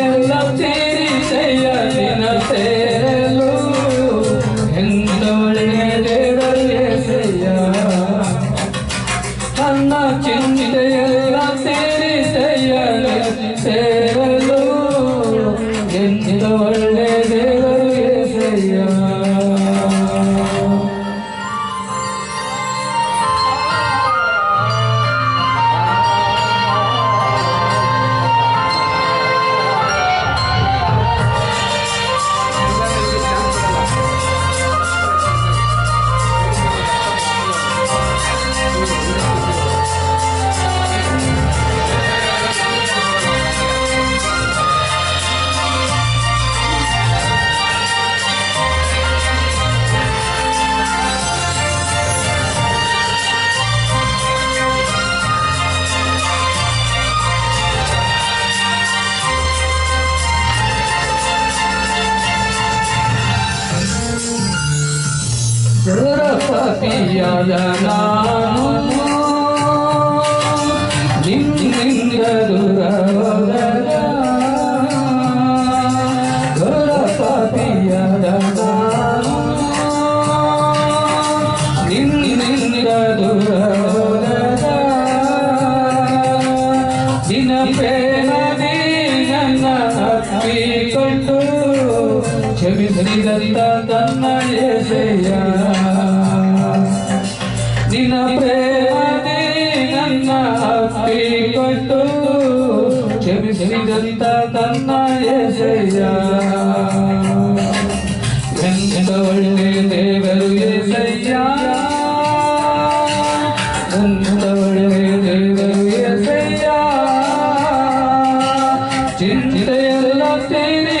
ಚಿಂತೆಯೆಲ್ಲ ತೀರಿಸಯ್ಯ ನಿನ್ನ ಸೇರಲು ಎಂತ ದುರಪತಿಯಾದ ನಾನು ನಿನ್ನಿಂದ ದೂರವಾದ ದುರಪತಿಯಾದ ನಾನು ನಿನ್ನಿಂದ ದೂರವಾದ ದಿನ ಪ್ರೇಮದಿ ನನ್ನ ಅಪ್ಪಿಕೊಂಡು ಕ್ಷಮಿಸಿದಂತ ತನ್ನ ಎಸೆಯ ಕ್ಷಮಿಸಿದಂತ ತನ್ನ ಎಸೆಯ ಎಂತ ಒಳ್ಳೆ ದೇವರು ಎಸಯ್ಯ ಎಂತ ಒಳ್ಳೆ ದೇವರು ಎಸಯ್ಯ ಚಿಂತೆಯೆಲ್ಲ ತೀರಿಸಯ್ಯ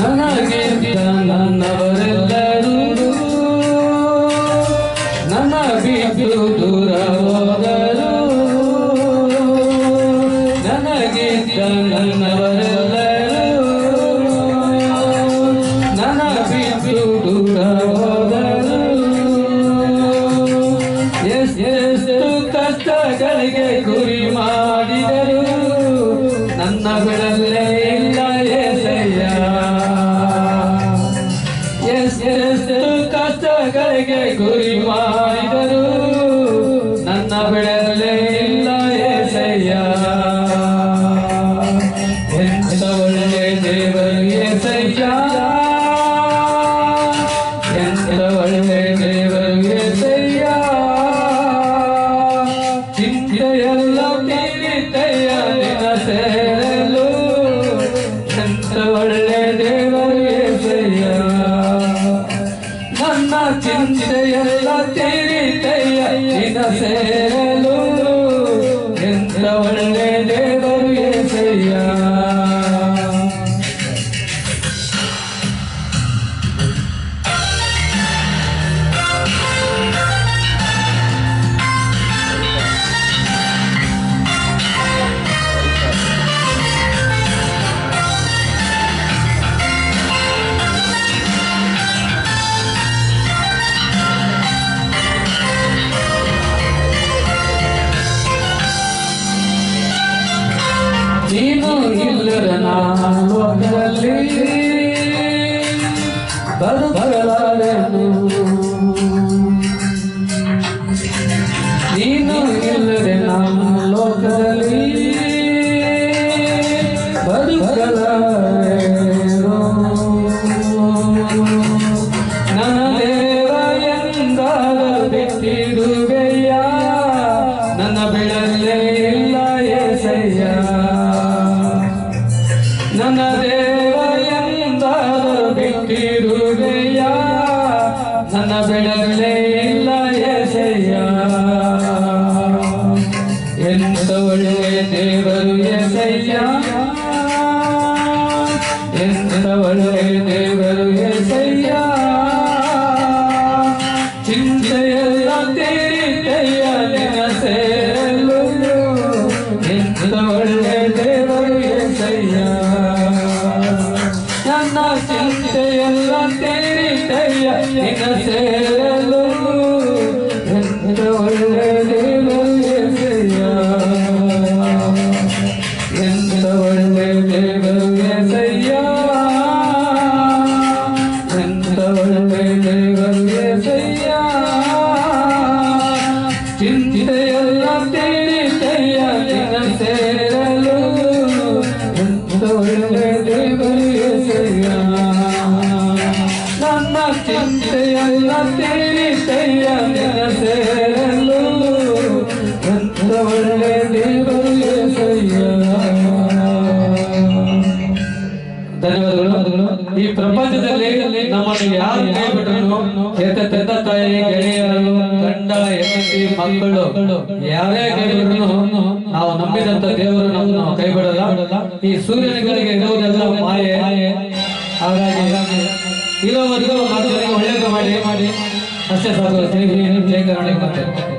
ನನಗಿಂತ ನನ್ನವರೆಲ್ಲರೂ ನನ್ನ ಬಿಟ್ಟು ದೂರ ಹೋದರು ನನಗಿಂತ ನನ್ನವರೆಲ್ಲರೂ ನನ್ನ ಬಿಟ್ಟು ದೂರ ಹೋದರು ಎಷ್ಟು ಕಷ್ಟಗಳಿಗೆ ಗುರಿ ಮಾಡಿದರು ನನ್ನ ಬಿಡಲೇ ನೀನು ಇಲ್ಲರ ನಾನು ಬರುತ್ತಲ ದೇವರು ಎಸಯ್ಯ ಎನ್ನವಳೇ ದೇವರು ಎಸಯ್ಯ ಚಿಂತೆಯೆಲ್ಲ ನಾವು ನಂಬಿದಂತ ದೇವರು ನಮ್ಮನ್ನು ಕೈ ಬಿಡಲ್ಲ ಈ ಸೂರ್ಯನಿಗಳಿಗೆ ಇರುವುದೆಲ್ಲ ಮಾಯೆ. ಹಾಗಾಗಿ ಇರೋವರೆಗೂ ಒಳ್ಳೆಯದು ಮಾಡಿ. ಮಾಡಿ ಅಷ್ಟೇ ಸಾಕು. ಜೈ ಜೈ ಕರ್ನಾಟಕ